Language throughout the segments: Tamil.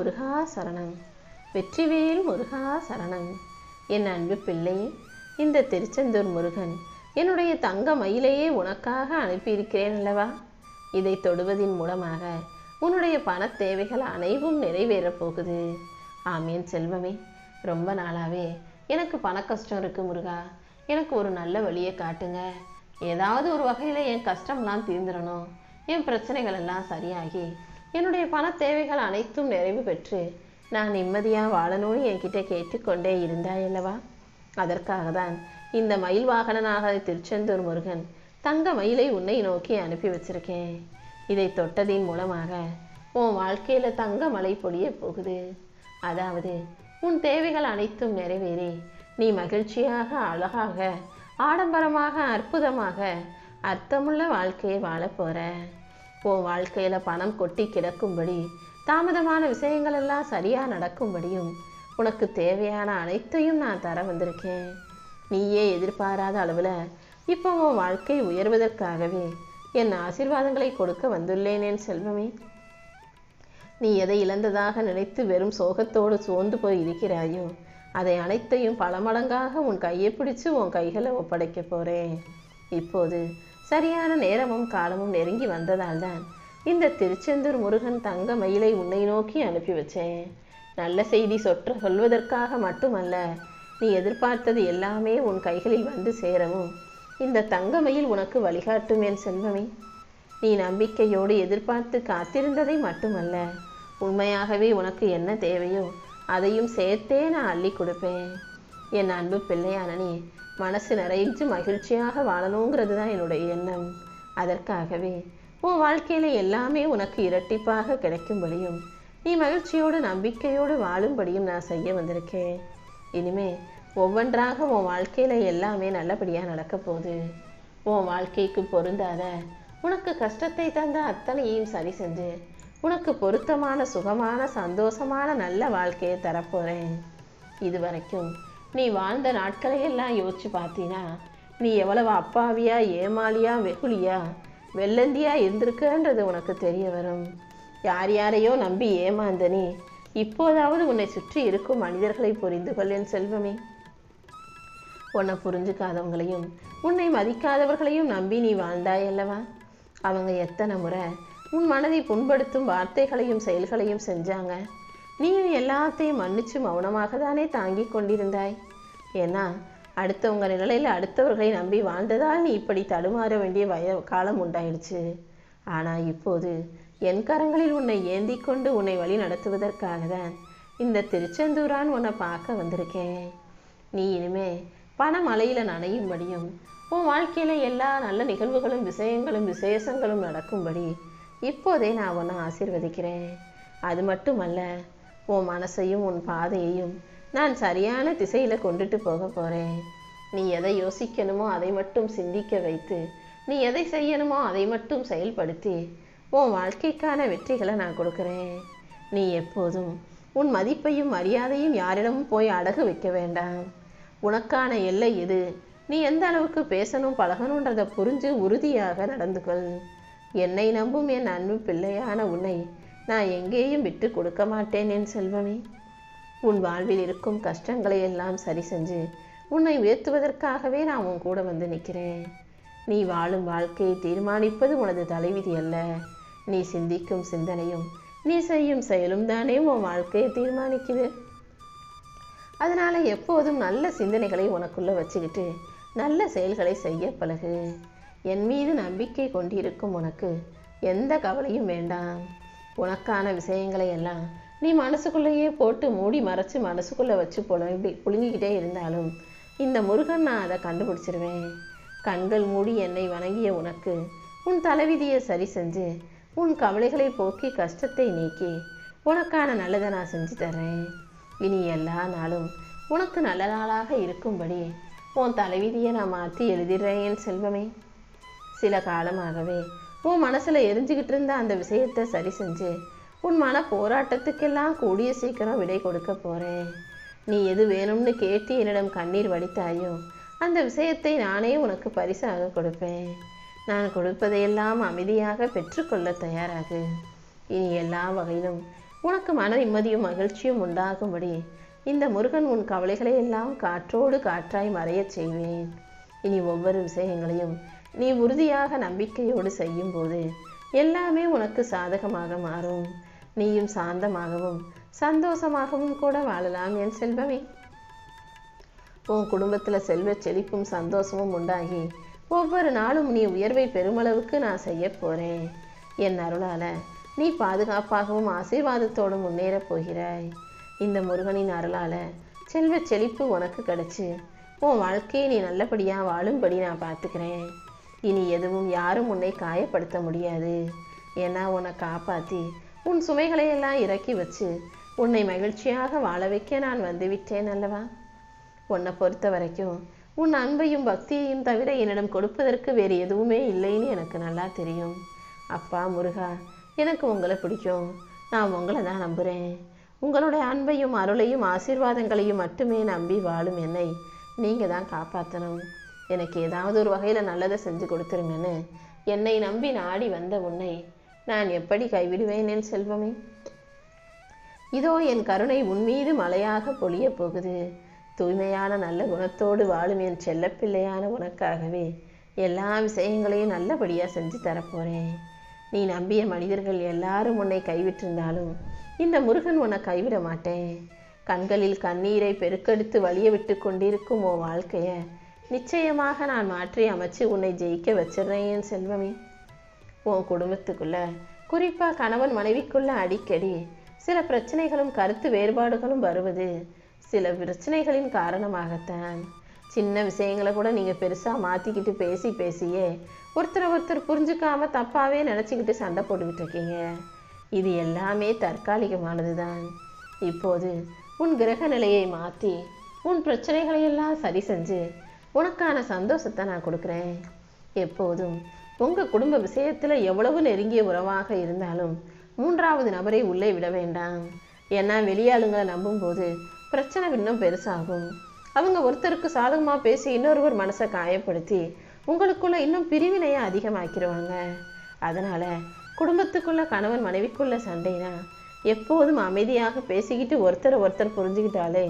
முருகா சரணம். வெற்றிவேல் முருகா சரணம். என் அன்பு பிள்ளையே இந்த திருச்செந்தூர் முருகன் என்னுடைய தங்க மயிலையே உனக்காக அனுப்பியிருக்கிறேன் அல்லவா? இதை தொடுவதின் மூலமாக உன்னுடைய பணத் தேவைகள் அனைவும் நிறைவேறப் போகுது. ஆமீன் செல்வமே. ரொம்ப நாளாவே எனக்கு பண கஷ்டம் இருக்கு முருகா. எனக்கு ஒரு நல்ல வழியை காட்டுங்க. ஏதாவது ஒரு வகையில் என் கஷ்டம்லாம் தீர்ந்துடணும் என் பிரச்சனைகள் எல்லாம் சரியாகி என்னுடைய பண தேவைகள் அனைத்தும் நிறைவு பெற்று நான் நிம்மதியாக வாழணும்னு என்கிட்ட கேட்டுக்கொண்டே இருந்தாய் அல்லவா? அதற்காக தான் இந்த மயில் வாகனனாக திருச்செந்தூர் முருகன் தங்க மயிலை உன்னை நோக்கி அனுப்பி வச்சிருக்கேன். இதை தொட்டதின் மூலமாக உன் வாழ்க்கையில் தங்க மழை பொழிய போகுது. அதாவது உன் தேவைகள் அனைத்தும் நிறைவேறி நீ மகிழ்ச்சியாக அழகாக ஆடம்பரமாக அற்புதமாக அர்த்தமுள்ள வாழ்க்கையை வாழப் போகிற உன் வாழ்க்கையில் பணம் கொட்டி கிடக்கும்படி தாமதமான விஷயங்கள் எல்லாம் சரியாக நடக்கும்படியும் உனக்கு தேவையான அனைத்தையும் நான் தர வந்திருக்கேன். நீயே எதிர்பாராத அளவில் இப்போ உன் வாழ்க்கை உயர்வதற்காகவே என் ஆசீர்வாதங்களை கொடுக்க வந்துள்ளேனேன் செல்வமே. நீ எதை இழந்ததாக நினைத்து வெறும் சோகத்தோடு சோர்ந்து போய் இருக்கிறாயோ அதை அனைத்தையும் பல மடங்காக உன் கையை பிடிச்சு உன் கைகளை ஒப்படைக்க போறேன். இப்போது சரியான நேரமும் காலமும் நெருங்கி வந்ததால்தான் இந்த திருச்செந்தூர் முருகன் தங்க மயிலை உன்னை நோக்கி அனுப்பி வச்சேன். நல்ல செய்தி சொற்ற சொல்வதற்காக மட்டுமல்ல நீ எதிர்பார்த்தது எல்லாமே உன் கைகளில் வந்து சேரவும் இந்த தங்கமயில் உனக்கு வழிகாட்டும் செல்வமே. நீ நம்பிக்கையோடு எதிர்பார்த்து காத்திருந்ததை மட்டுமல்ல உண்மையாகவே உனக்கு என்ன தேவையோ அதையும் சேர்த்தே நான் அள்ளி கொடுப்பேன். என் அன்பு பிள்ளையானனே மனசு நிறைஞ்சு மகிழ்ச்சியாக வாழணுங்கிறது தான் என்னுடைய எண்ணம். அதற்காகவே உன் வாழ்க்கையில் எல்லாமே உனக்கு இரட்டிப்பாக கிடைக்கும்படியும் நீ மகிழ்ச்சியோடு நம்பிக்கையோடு வாழும்படியும் நான் செய்ய வந்திருக்கேன். இனிமே ஒவ்வொன்றாக உன் வாழ்க்கையில் எல்லாமே நல்லபடியாக நடக்க போகுது. உன் வாழ்க்கைக்கு பொருந்தாத உனக்கு கஷ்டத்தை தந்த அத்தனையும் சரி செஞ்சு உனக்கு பொருத்தமான சுகமான சந்தோஷமான நல்ல வாழ்க்கையை தரப்போறேன். இதுவரைக்கும் நீ வாழ்ந்த நாட்களையெல்லாம் யோசித்து யோசிச்சு பார்த்தீனா நீ எவ்வளவு அப்பாவியா ஏமாளியா வெகுளியா வெள்ளந்தியா இருந்திருக்கன்றது உனக்கு தெரிய வரும். யார் யாரையோ நம்பி ஏமாந்த நீ இப்போதாவது உன்னை சுற்றி இருக்கும் மனிதர்களை புரிந்து கொள்ளேன் செல்வமே. உன்னை புரிஞ்சுக்காதவங்களையும் உன்னை மதிக்காதவர்களையும் நம்பி நீ வாழ்ந்தாய் அல்லவா? அவங்க எத்தனை முறை உன் மனதை புண்படுத்தும் வார்த்தைகளையும் செயல்களையும் செஞ்சாங்க. நீயும் எல்லாத்தையும் மன்னிச்சு மௌனமாக தானே தாங்கி கொண்டிருந்தாய்? ஏன்னா அடுத்தவங்க நிலையில் அடுத்தவர்களை நம்பி வாழ்ந்ததால் நீ இப்படி தடுமாற வேண்டிய வய காலம் உண்டாயிடுச்சு. ஆனால் இப்போது என் கரங்களில் உன்னை ஏந்தி கொண்டு உன்னை வழி நடத்துவதற்காக தான் இந்த திருச்செந்தூரான் உன்னை பார்க்க வந்திருக்கேன். நீ இனிமே பணமழையில் நனையும்படியும் உன் வாழ்க்கையில் எல்லா நல்ல நிகழ்வுகளும் விஷயங்களும் விசேஷங்களும் நடக்கும்படி இப்போதே நான் உன்னை ஆசீர்வதிக்கிறேன். அது மட்டுமல்ல உன் மனசையும் உன் பாதையையும் நான் சரியான திசையில் கொண்டுட்டு போக போகிறேன் நீ எதை யோசிக்கணுமோ அதை மட்டும் சிந்திக்க வைத்து நீ எதை செய்யணுமோ அதை மட்டும் செயல்படுத்தி உன் வாழ்க்கைக்கான வெற்றிகளை நான் கொடுக்குறேன். நீ எப்போதும் உன் மதிப்பையும் மரியாதையும் யாரிடமும் போய் அடகு வைக்க வேண்டாம். உனக்கான எல்லை எது? நீ எந்த அளவுக்கு பேசணும் பழகணுன்றதை புரிஞ்சு உறுதியாக நடந்து கொள் என்னை நம்பும் என் அன்பு பிள்ளையான உன்னை நான் எங்கேயும் விட்டு கொடுக்க மாட்டேன் என் செல்வமே. உன் வாழ்வில் இருக்கும் கஷ்டங்களை எல்லாம் சரி செஞ்சு உன்னை உயர்த்துவதற்காகவே நான் உன் கூட வந்து நிற்கிறேன். நீ வாழும் வாழ்க்கையை தீர்மானிப்பது உனது தலைவிதி அல்ல. நீ சிந்திக்கும் சிந்தனையும் நீ செய்யும் செயலும் தானே உன் வாழ்க்கையை தீர்மானிக்குது. அதனால் எப்போதும் நல்ல சிந்தனைகளை உனக்குள்ளே வச்சுக்கிட்டு நல்ல செயல்களை செய்ய பழகு. என் மீது நம்பிக்கை கொண்டிருக்கும் உனக்கு எந்த கவலையும் வேண்டாம். உனக்கான விஷயங்களை எல்லாம் நீ மனசுக்குள்ளேயே போட்டு மூடி மறைச்சு மனசுக்குள்ளே வச்சு புலம்பி புழுங்கிக்கிட்டே இருந்தாலும் இந்த முருகன் நான் அதை கண்டுபிடிச்சிருவேன். கண்கள் மூடி என்னை வணங்கிய உனக்கு உன் தலைவிதியை சரி செஞ்சு உன் கவலைகளை போக்கி கஷ்டத்தை நீக்கி உனக்கான நல்லதை நான் செஞ்சு தர்றேன். இனி எல்லா நாளும் உனக்கு நல்ல நாளாக இருக்கும்படி உன் தலைவிதியை நான் மாற்றி எழுதிடுறேன் என் செல்வமே. சில காலமாகவே உன் மனசில் எரிஞ்சுக்கிட்டு இருந்த அந்த விஷயத்தை சரி செஞ்சு உன் மன போராட்டத்துக்கெல்லாம் கூடிய சீக்கிரம் விடை கொடுக்க போகிறேன் நீ எது வேணும்னு கேட்டு என்னிடம் கண்ணீர் வடித்தாயோ அந்த விஷயத்தை நானே உனக்கு பரிசாக கொடுப்பேன். நான் கொடுப்பதையெல்லாம் அமைதியாக பெற்றுக்கொள்ள தயாராகு. இனி எல்லா வகையிலும் உனக்கு மன நிம்மதியும் மகிழ்ச்சியும் உண்டாகும்படி இந்த முருகன் உன் கவலைகளை எல்லாம் காற்றோடு காற்றாய் மறையச் செய்வேன். இனி ஒவ்வொரு விஷயங்களையும் நீ உறுதியாக நம்பிக்கையோடு செய்யும்போது எல்லாமே உனக்கு சாதகமாக மாறும். நீயும் சாந்தமாகவும் சந்தோஷமாகவும் கூட வாழலாம் என் செல்வமே. உன் குடும்பத்தில் செல்வ செழிப்பும் சந்தோஷமும் உண்டாகி ஒவ்வொரு நாளும் நீ உயர்வை பெருமளவுக்கு நான் செய்ய போகிறேன் என் அருளால நீ பாதுகாப்பாகவும் ஆசீர்வாதத்தோடும் முன்னேறப் போகிறாய். இந்த முருகனின் அருளால செல்வ செழிப்பு உனக்கு கிடைச்சு உன் வாழ்க்கையை நீ நல்லபடியாக வாழும்படி நான் பார்த்துக்கிறேன். இனி எதுவும் யாரும் உன்னை காயப்படுத்த முடியாது. ஏன்னா உன்னை காப்பாற்றி உன் சுமைகளை எல்லாம் இறக்கி வச்சு உன்னை மகிழ்ச்சியாக வாழ வைக்க நான் வந்துவிட்டேன் அல்லவா? உன்னை பொறுத்த வரைக்கும் உன் அன்பையும் பக்தியையும் தவிர என்னிடம் கொடுப்பதற்கு வேறு எதுவுமே இல்லைன்னு எனக்கு நல்லா தெரியும். அப்பா முருகா எனக்கு உங்களை பிடிக்கும். நான் உங்களை தான் நம்புகிறேன் உங்களுடைய அன்பையும் அருளையும் ஆசீர்வாதங்களையும் மட்டுமே நம்பி வாழும் என்னை நீங்கள் தான் காப்பாற்றணும் எனக்கு ஏதாவது ஒரு வகையில் நல்லதை செஞ்சு கொடுத்துருங்கன்னு என்னை நம்பி நாடி வந்த உன்னை நான் எப்படி கைவிடுவேன் என் செல்வமே? இதோ என் கருணை உன்மீது மழையாக பொழியப் போகுது. தூய்மையான நல்ல குணத்தோடு வாழும் என் செல்லப்பிள்ளையான உனக்காகவே எல்லா விஷயங்களையும் நல்லபடியாக செஞ்சு தரப்போகிறேன் நீ நம்பிய மனிதர்கள் எல்லாரும் உன்னை கைவிட்டிருந்தாலும் இந்த முருகன் உன்னை கைவிட மாட்டேன். கண்களில் கண்ணீரை பெருக்கெடுத்து வழிய விட்டு கொண்டிருக்கும் உன் வாழ்க்கையை நிச்சயமாக நான் மாற்றி அமைச்சு உன்னை ஜெயிக்க வச்சிடுறேன் என் செல்வமே. உன் குடும்பத்துக்குள்ள குறிப்பாக கணவன் மனைவிக்குள்ள அடிக்கடி சில பிரச்சனைகளும் கருத்து வேறுபாடுகளும் வருவது சில பிரச்சனைகளின் காரணமாகத்தான். சின்ன விஷயங்களை கூட நீங்கள் பெருசாக மாற்றிக்கிட்டு பேசி பேசியே ஒருத்தரை ஒருத்தர் புரிஞ்சுக்காம தப்பாகவே நினச்சிக்கிட்டு சண்டை போட்டுக்கிட்டு இருக்கீங்க. இது எல்லாமே தற்காலிகமானது தான் இப்போது உன் கிரக நிலையை மாற்றி உன் பிரச்சனைகளையெல்லாம் சரி செஞ்சு உனக்கான சந்தோஷத்தை நான் கொடுக்குறேன். எப்போதும் உங்கள் குடும்ப விஷயத்தில் எவ்வளவு நெருங்கிய உறவாக இருந்தாலும் மூன்றாவது நபரை உள்ளே விட வேண்டாம். ஏன்னா வெளியாளுங்களை நம்பும்போது பிரச்சனை இன்னும் பெருசாகும். அவங்க ஒருத்தருக்கு சாதகமாக பேசி இன்னொருவர் மனசை காயப்படுத்தி உங்களுக்குள்ள இன்னும் பிரிவினையை அதிகமாக்கிடுவாங்க. அதனால் குடும்பத்துக்குள்ள கணவன் மனைவிக்குள்ள சண்டைனா எப்போதும் அமைதியாக பேசிக்கிட்டு ஒருத்தரை ஒருத்தர் புரிஞ்சுக்கிட்டாலே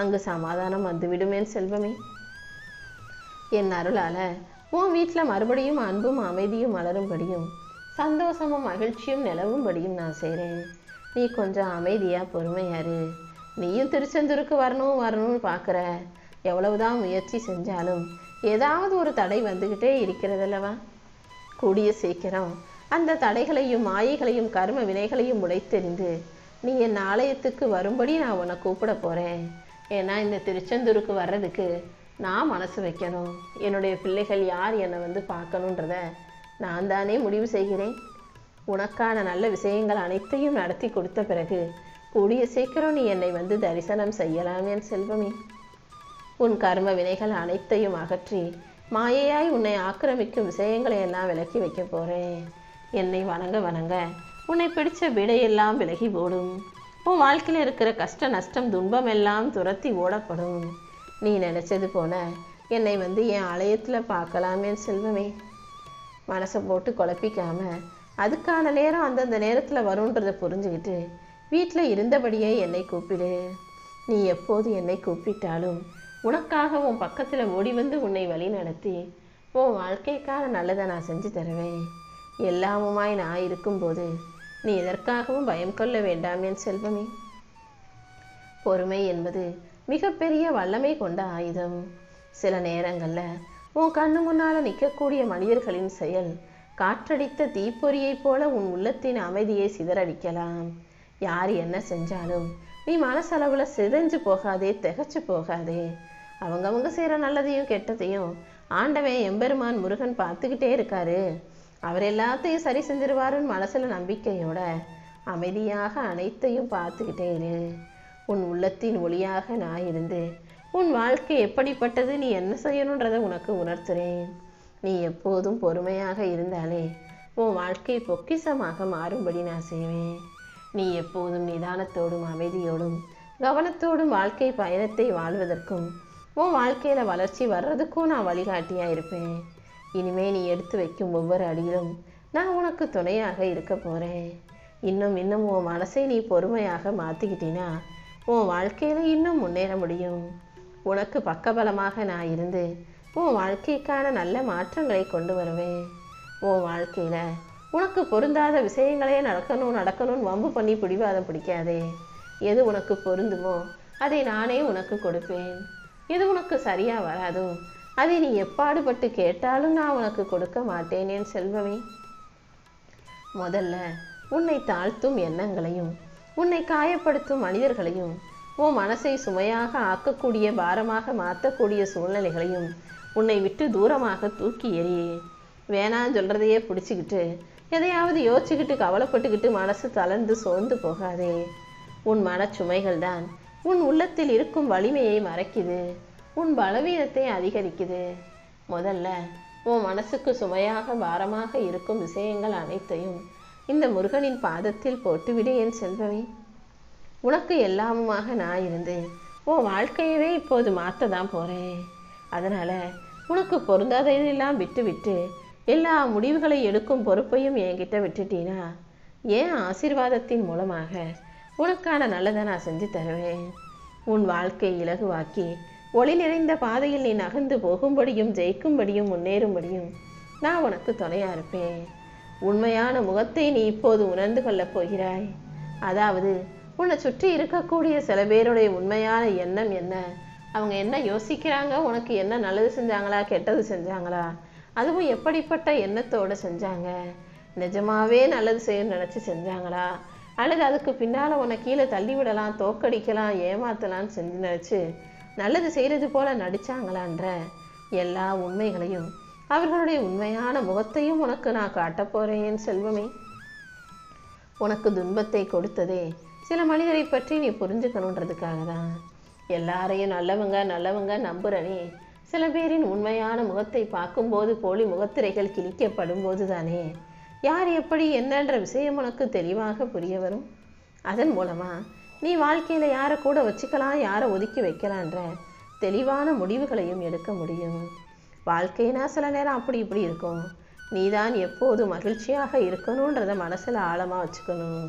அங்கு சமாதானம் வந்துவிடுமேன் செல்வமே. என் அருளால உன் வீட்டில் மறுபடியும் அன்பும் அமைதியும் மலரும்படியும் சந்தோஷமும் மகிழ்ச்சியும் நிலவும்படியும் நான் செய்கிறேன் நீ கொஞ்சம் அமைதியாக பொறுமையாரு நீயும் திருச்செந்தூருக்கு வரணும் வரணும்னு பார்க்குற எவ்வளவுதான் முயற்சி செஞ்சாலும் ஏதாவது ஒரு தடை வந்துக்கிட்டே இருக்கிறதல்லவா? கூடிய சீக்கிரம் அந்த தடைகளையும் மாயைகளையும் கர்ம வினைகளையும் உடைத்தெறிந்து நீ என் ஆலயத்துக்கு வரும்படி நான் உன்னை கூப்பிட போகிறேன் ஏன்னா இந்த திருச்செந்தூருக்கு வர்றதுக்கு நான் மனசு வைக்கணும். என்னுடைய பிள்ளைகள் யார் என்னை வந்து பார்க்கணுன்றத நான் தானே முடிவு செய்கிறேன். உனக்கான நல்ல விஷயங்கள் அனைத்தையும் நடத்தி கொடுத்த பிறகு கூடிய சீக்கிரம் நீ என்னை வந்து தரிசனம் செய்யலாம் என் செல்வமே. உன் கர்ம வினைகள் அனைத்தையும் அகற்றி மாயையாய் உன்னை ஆக்கிரமிக்கும் விஷயங்களை எல்லாம் விலக்கி வைக்க போகிறேன் என்னை வணங்க வணங்க உன்னை பிடிச்ச விடையெல்லாம் விலகி ஓடும். உன் வாழ்க்கையில் இருக்கிற கஷ்ட நஷ்டம் துன்பம் எல்லாம் துரத்தி ஓடப்படும். நீ நினச்சது போல என்னை வந்து என் ஆலயத்தில் பார்க்கலாமே செல்வமே. மனசை போட்டு குழப்பிக்காம அதுக்கான நேரம் அந்தந்த நேரத்தில் வரும்ன்றதை புரிஞ்சுக்கிட்டு வீட்டில் இருந்தபடியே என்னை கூப்பிடு. நீ எப்போது என்னை கூப்பிட்டாலும் உனக்காக உன் பக்கத்தில் ஓடி வந்து உன்னை வழி நடத்தி உன் வாழ்க்கைக்காக நல்லதை நான் செஞ்சு தருவேன். எல்லாமுமாய் நான் இருக்கும்போது நீ எதற்காகவும் பயம் கொள்ள வேண்டாம் என் செல்வமே. பொறுமை என்பது மிகப்பெரிய வல்லமை கொண்ட ஆயுதம். சில நேரங்களில் உன் கண்ணு முன்னால் நிற்கக்கூடிய மனிதர்களின் செயல் காற்றடித்த தீப்பொறியைப் போல உன் உள்ளத்தின் அமைதியை சிதறடிக்கலாம். யார் என்ன செஞ்சாலும் நீ மனசளவுல சிதைஞ்சு போகாதே திகைச்சு போகாதே. அவங்கவங்க செய்கிற நல்லதையும் கெட்டதையும் ஆண்டவன் எம்பெருமான் முருகன் பார்த்துக்கிட்டே இருக்காரு. அவர் எல்லாத்தையும் சரி செஞ்சிருவாருன்னு மனசில் நம்பிக்கையோட அமைதியாக அனைத்தையும் பார்த்துக்கிட்டே இரு. உன் உள்ளத்தின் ஒளியாக நான் இருந்து உன் வாழ்க்கை எப்படிப்பட்டது நீ என்ன செய்யணுன்றதை உனக்கு உணர்த்துறேன். நீ எப்போதும் பொறுமையாக இருந்தாலே உன் வாழ்க்கை பொக்கிஷமாக மாறும்படி நான் செய்வேன். நீ எப்போதும் நிதானத்தோடும் அமைதியோடும் கவனத்தோடும் வாழ்க்கை பயணத்தை வாழ்வதற்கும் உன் வாழ்க்கையில் வளர்ச்சி வர்றதுக்கும் நான் வழிகாட்டியாக இருப்பேன். இனிமே நீ எடுத்து வைக்கும் ஒவ்வொரு அடியிலும் நான் உனக்கு துணையாக இருக்க போகிறேன் இன்னும் இன்னும் உன் மனசை நீ பொறுமையாக மாற்றிக்கிட்டீன்னா உன் வாழ்க்கையில் இன்னும் முன்னேற முடியும். உனக்கு பக்கபலமாக நான் இருந்து உன் வாழ்க்கைக்கான நல்ல மாற்றங்களை கொண்டு வருவேன். உன் வாழ்க்கையில் உனக்கு பொருந்தாத விஷயங்களே நடக்கணும் நடக்கணும்னு வம்பு பண்ணி பிடிவாதம் பிடிக்காதே. எது உனக்கு பொருந்துமோ அதை நானே உனக்கு கொடுப்பேன். எது உனக்கு சரியாக வராதோ அதை நீ எப்பாடுபட்டு கேட்டாலும் நான் உனக்கு கொடுக்க மாட்டேனேன் செல்வமே. முதல்ல உன்னை தாழ்த்தும் எண்ணங்களையும் உன்னை காயப்படுத்தும் மனிதர்களையும் உன் மனசை சுமையாக ஆக்கக்கூடிய பாரமாக மாற்றக்கூடிய சூழ்நிலைகளையும் உன்னை விட்டு தூரமாக தூக்கி எறியே. வேணான்னு சொல்றதையே பிடிச்சிக்கிட்டு எதையாவது யோசிச்சுக்கிட்டு கவலைப்பட்டுக்கிட்டு மனசு தளர்ந்து சோர்ந்து போகாதே. உன் மனச்சுமைகள் தான் உன் உள்ளத்தில் இருக்கும் வலிமையை மறைக்குது. உன் பலவீனத்தை அதிகரிக்குது. முதல்ல உன் மனசுக்கு சுமையாக பாரமாக இருக்கும் விஷயங்கள் அனைத்தையும் இந்த முருகனின் பாதத்தில் போட்டுவிடு என் செல்வமே. உனக்கு எல்லாமுமாக நான் இருந்தேன். உன் வாழ்க்கையவே இப்போது மாற்ற தான் போகிறேன் அதனால் உனக்கு பொருந்தாததெல்லாம் விட்டுவிட்டு எல்லா முடிவுகளை எடுக்கும் பொறுப்பையும் என்கிட்ட விட்டுட்டீனா? ஏன் ஆசீர்வாதத்தின் மூலமாக உனக்கான நல்லதை நான் செஞ்சு தருவேன்? உன் வாழ்க்கை இலகுவாக்கி ஒளி நிறைந்த பாதையில் நீ நகர்ந்து போகும்படியும் ஜெயிக்கும்படியும் முன்னேறும்படியும் நான் உனக்கு துணையாக இருப்பேன். உண்மையான முகத்தை நீ இப்போது உணர்ந்து கொள்ளப் போகிறாய். அதாவது உன்னை சுற்றி இருக்கக்கூடிய சில பேருடைய உண்மையான எண்ணம் என்ன? அவங்க என்ன யோசிக்கிறாங்க? உனக்கு என்ன நல்லது செஞ்சாங்களா? கெட்டது செஞ்சாங்களா? அதுவும் எப்படிப்பட்ட எண்ணத்தோடு செஞ்சாங்க? நிஜமாவே நல்லது செய்யணும்னு நினச்சி செஞ்சாங்களா? அல்லது அதுக்கு பின்னால் உன்னை கீழே தள்ளி விடலாம் தோக்கடிக்கலாம் ஏமாத்தலாம்னு செஞ்சு நினச்சி நல்லது செய்கிறது போல நடித்தாங்களான்ற எல்லா உண்மைகளையும் அவர்களுடைய உண்மையான முகத்தையும் உனக்கு நான் காட்டப் போகிறேன் செல்வமே. உனக்கு துன்பத்தை கொடுத்ததே சில மனிதரை பற்றி நீ புரிஞ்சுக்கணுன்றதுக்காக தான் எல்லாரையும் நல்லவங்க நல்லவங்க நம்புறனே. சில பேரின் உண்மையான முகத்தை பார்க்கும்போது போலி முகத்திரைகள் கிழிக்கப்படும் போது தானே யார் எப்படி என்னன்ற விஷயம் உனக்கு தெளிவாக புரிய வரும். அதன் மூலமாக நீ வாழ்க்கையில் யாரை கூட வச்சுக்கலாம் யாரை ஒதுக்கி வைக்கலான்ற தெளிவான முடிவுகளையும் எடுக்க முடியும். வாழ்க்கைனா சில நேரம் அப்படி இப்படி இருக்கும். நீதான் எப்போதும் மகிழ்ச்சியாக இருக்கணுன்றதை மனசுல ஆழமா வச்சுக்கணும்.